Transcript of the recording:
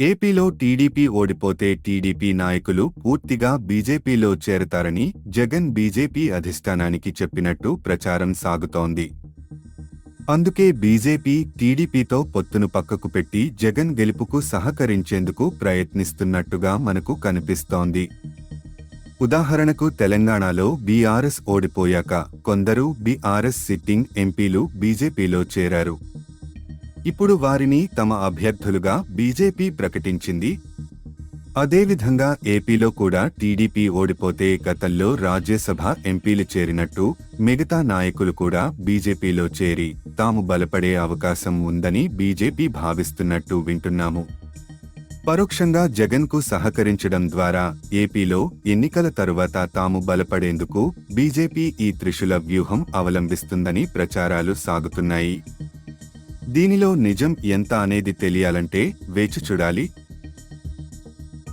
ఏపీలో టీడీపీ ఓడిపోతే టీడీపీ నాయకులు పూర్తిగా బీజేపీలో చేరతారని జగన్ బీజేపీ అధిష్టానానికి చెప్పినట్టు ప్రచారం సాగుతోంది. అందుకే బీజేపీ టీడీపీతో పొత్తును పక్కకు పెట్టి జగన్ గెలుపుకు సహకరించేందుకు ప్రయత్నిస్తున్నట్టుగా మనకు కనిపిస్తోంది. ఉదాహరణకు తెలంగాణలో బీఆర్ఎస్ ఓడిపోయాక కొందరు బీఆర్ఎస్ సిట్టింగ్ ఎంపీలు బీజేపీలో చేరారు. ఇప్పుడు వారిని తమ అభ్యర్థులుగా బీజేపీ ప్రకటించింది. అదేవిధంగా ఏపీలో కూడా టీడీపీ ఓడిపోతే గతంలో రాజ్యసభ ఎంపీలు చేరినట్టు మిగతా నాయకులు కూడా బీజేపీలో చేరి తాము బలపడే అవకాశం ఉందని బీజేపీ భావిస్తున్నట్టు వింటున్నాము. పరోక్షంగా జగన్కు సహకరించడం ద్వారా ఏపీలో ఎన్నికల తరువాత తాము బలపడేందుకు బీజేపీ ఈ త్రిశుల వ్యూహం అవలంబిస్తుందని ప్రచారాలు సాగుతున్నాయి. దీనిలో నిజం ఎంత అనేది తెలియాలంటే వేచి చూడాలి.